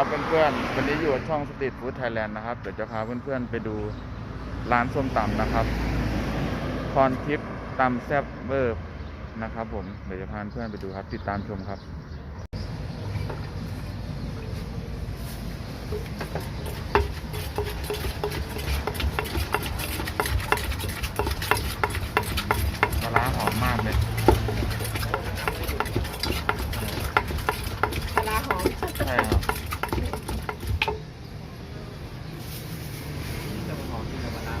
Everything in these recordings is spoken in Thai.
ครับเพื่อนๆวันนี้อยู่ช่องสตรีทฟู้ดไทยแลนด์นะครับเดี๋ยวจะพาเพื่อนๆไปดูร้านส้มตำนะครับพรทิพย์ตำแซ่บเบอร์นะครับ ผมเดี๋ยวจะพาเพื่อนไปดูครับติดตามชมครับ ปลาร้าหอมมากเลย ปลาร้าหอม ใช่ครับ จะมาหอมกินกับมะนาว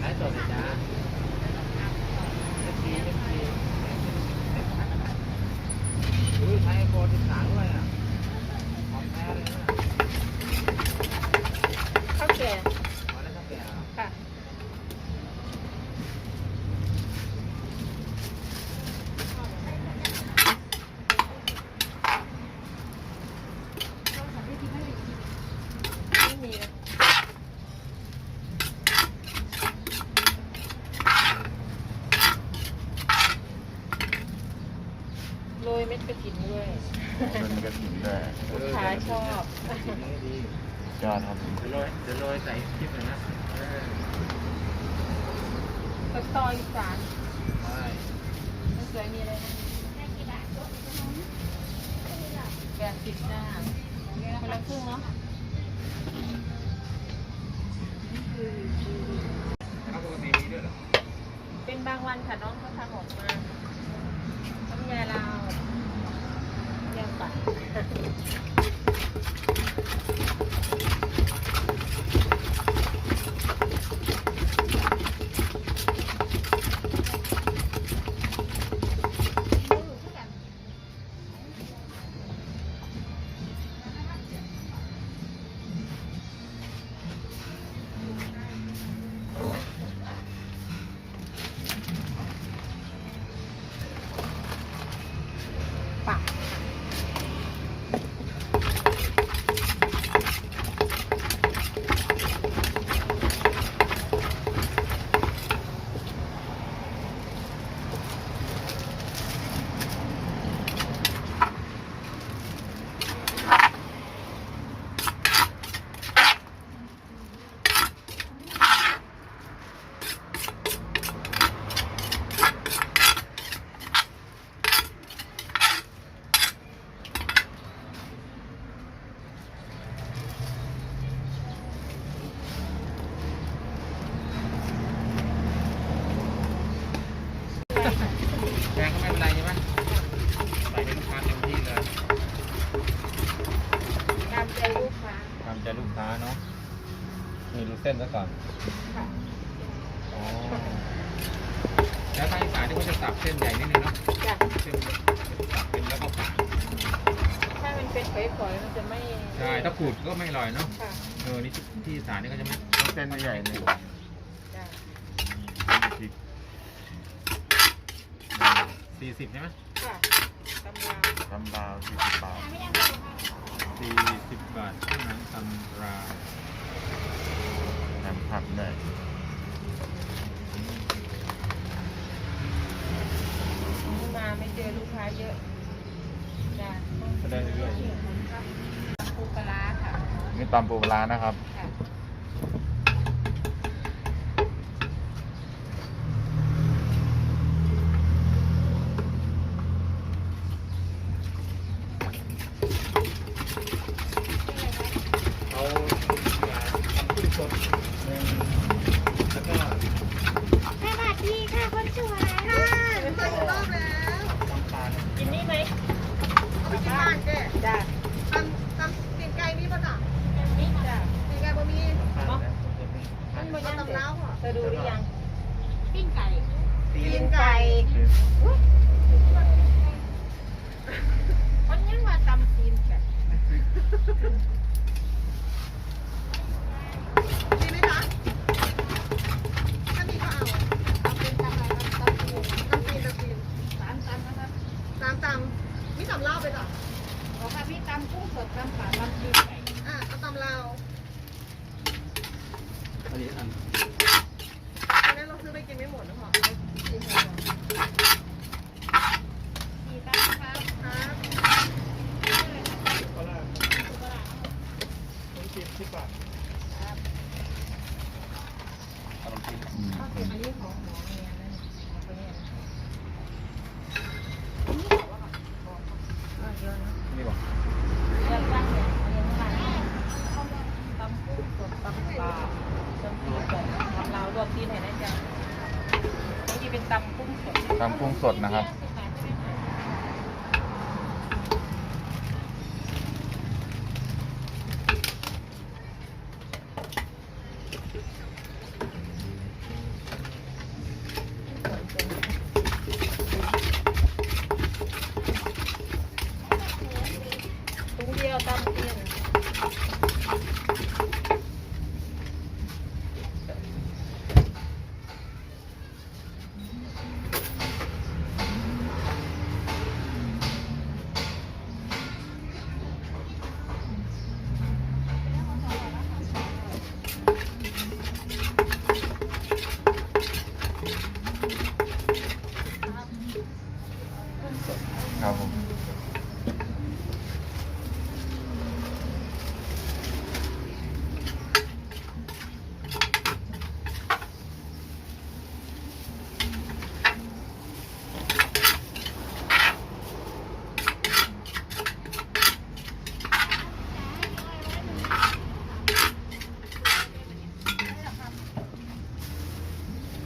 ไลฟ์สดเลยจ้าเอฟซีเอฟซีอุ้ยใช้ไอโฟน13ด้วยอะของแท้เลยนะ ข้าวแก่ มาแล้วตั้งแต่ ค่ะ ไม่มีนะโรยเม็ดกระถินด้วย เป็นกระถิ่นด้วย ลูก ค้าชอบกินนี้ดียอดครับเดี๋ยวโรยเดี๋ยวโรยใส่คลิปหน่อยนะเออข้าวซอยอีสานใช่มันสวยมีอะไรนะแปดสิบหน้าคนละครึ่งเนาะ เนาะนี่ดูเส้นซะก่อนค่ะอ๋อแล้วทางอีสานที่เขาจะสับเส้นใหญ่นิดนึงเนาะจ้ะเส้นสับเป็นแล้วก็ฝานถ้ามันเป็นฝอยๆมันจะไม่ใช่ถ้าขูดก็ไม่อร่อยเนาะค่ะเออนี่ที่ที่อีสานนี่ก็จะไม่ต้องเส้นใหญ่ๆหนึ่งจ้ะพริกสี่สิบใช่ไหมค่ะตำราตำบาวสี่สิบบาท สี่สิบบาทเท่านั้นตำราแถมผักด้วยมาไม่เจอลูกค้าเยอะจ้ะแสดงเรื่อยปูปลาร้าค่ะ นี่ตำปูปลาร้านะครับ ค่ะ เอาขึ้นสดหนึ่งแล้วก็ สวัสดีค่ะคนสวยค่ะเปิดรอบแล้ว น้ำตาล กินนี่ไหม เอาไปที่บ้านเจ๊ จ้ะ ทำทำตีนไก่นี่ป่ะจ๊ะ นี่จ้ะ ตีนไก่บะหมี่ น้ำตาลนะ มันบ่ยัง เอา เสร็จตำเล้าเหรอเธอดูหรือยังปิ้งไก่ตีนไก่มันยังว่าตำตีนไก่ดีไหมจ๊ะถ้ามีก็เอาเอาเป็นตำอะไรตำปูตำตีนตำตีนสามตำนะครับตำตำมีตำเล้าไปจ๊ะบอกว่าพี่ตำกุ้งสดตำขาตำตีนไก่อะเอาตำเล้าอันนี้อัน ซื้อไปกินไม่หมดนะหมอสี่ตันครับครับปลาต้มจีนสิบบาทขนมจีข้าวเกรี๊ยวอัของหมอเนี่ยนะของคนเนี่ยนี่บอก ครับตำกุ้งสดตำกุ้งสดนะครับตุ้งเดียวตำเตี้ยน ครับผม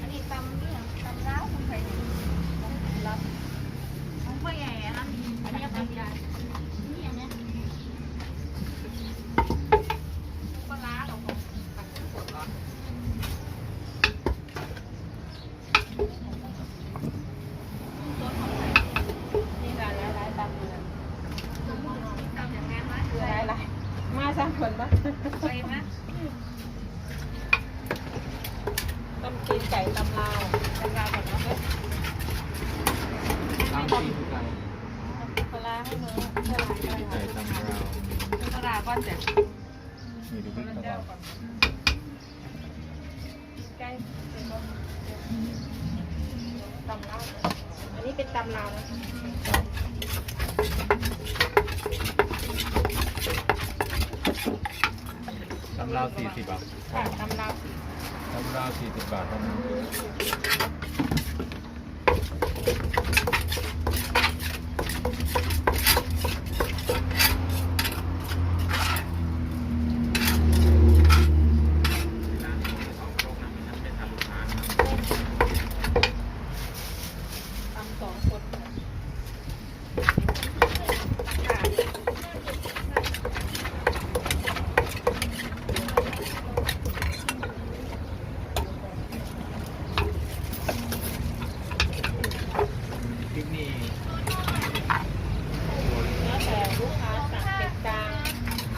อันนี้ตำเนี่ยตำล้าวของใครเนี่ยรับของพ่อใหญ่อะนะอันนี้เป็นใหญ่นี่อันเนี้ยปลาร้าเหรอของของสดเหรอ นี่ร้านร้านร้านตำเลย ตำอย่างนั้นไหม ร้านร้านมาสร้างคนปะ ไปไหม ตำตีนไก่ตำลาวตำลาวก่อนเนาะตามที่ทุกอย่ปลาร้าให้มือเท่าไหร่ก็ได้ไก่ตำราวปลาร้าก้อนแต่นี่ดูพริกกระเทียมใกล้เป็นรสตำลาวอันนี้เป็นตำลาวนะตำราวสี่สิบบาทค่ะตำลาวตำราวสี่สิบบาทเท่านั้น ตำสองคนค่ะ พริกนี่ แล้วแต่ลูกค้าสั่งเผ็ดกลาง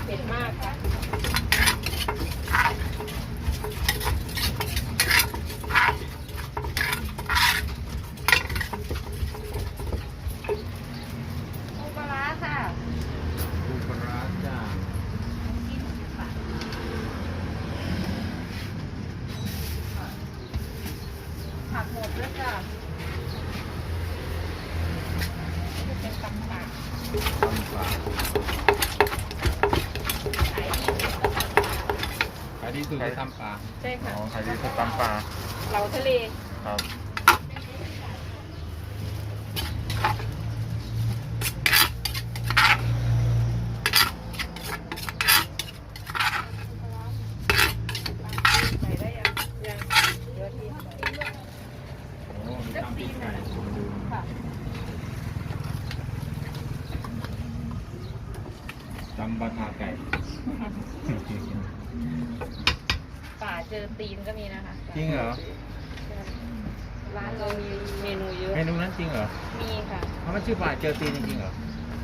เผ็ดมากค่ะ ปูปลาร้าค่ะ ปูปลาร้าจ้า กินสิบบาท ผักหมดด้วยจ้ะนี่เป็นตำป่า ตำปลา ขายดีเป็นตำป่า ขายดีสุดคือตำปลา ใช่อ๋ค่ะอไข่ดีสุดตำปลาเหลาทะเล ครับ ใส่ได้ยังยังเดี๋ยวทีใส่โอ้มีตำพริกไก่ค่ะตำบาทาไก่ ป่าเจอตีนก็มีนะคะจริงเหรอ ร้านเรามีเมนูเยอะเมนูนั้นจริงเหรอมีค่ะเขาไม่ชื่อปลาเจอตีนจริงๆเหรอ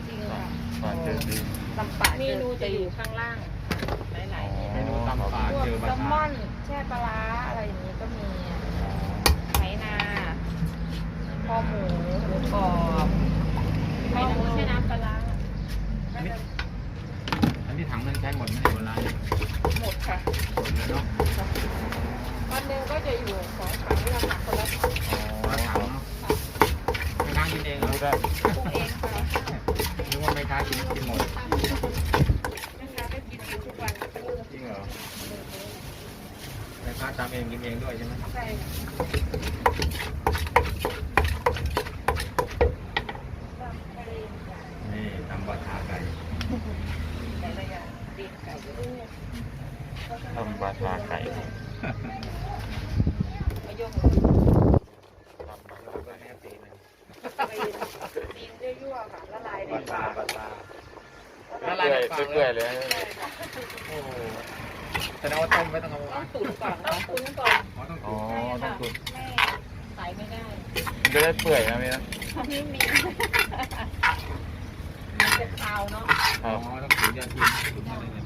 จริงค่ะปลาเจอดีตำป่าเมนูจะอยู่ข้างล่างค่ะหลายๆเมนูตำปลาพวกเจอบาแซลทามอนแช่ปลาร้าอะไรอย่างนี้ก็มีไหนาคอหมูหมูกรอบคอหมูใช้น้ำปลาร้าอันนี้อันนี้ ถังมันใช้หมดไหมในโบราณหมดค่ะหมดเลยเนาะวันหนึ่งก็จะอยู่สอง ทำบาทาไก่บาทาบาทาละลายเปื่อยเปื่อยเลยโอ้แต่เราต้มไม่ต้องเอาต้องตุ๋นก่อนต้องตุ๋นก่อนอ๋อต้องตุ๋นใส่ไม่ได้มันจะได้เปื่อยนะพี่นะไม่มี นจะคาวเนาะอ๋อต้องถือยาจีนตุ๋นอะไรเนี่ย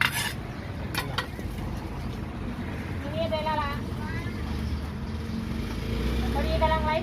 นี่ได้แล้วล่ะพอดีกำลังไลฟ์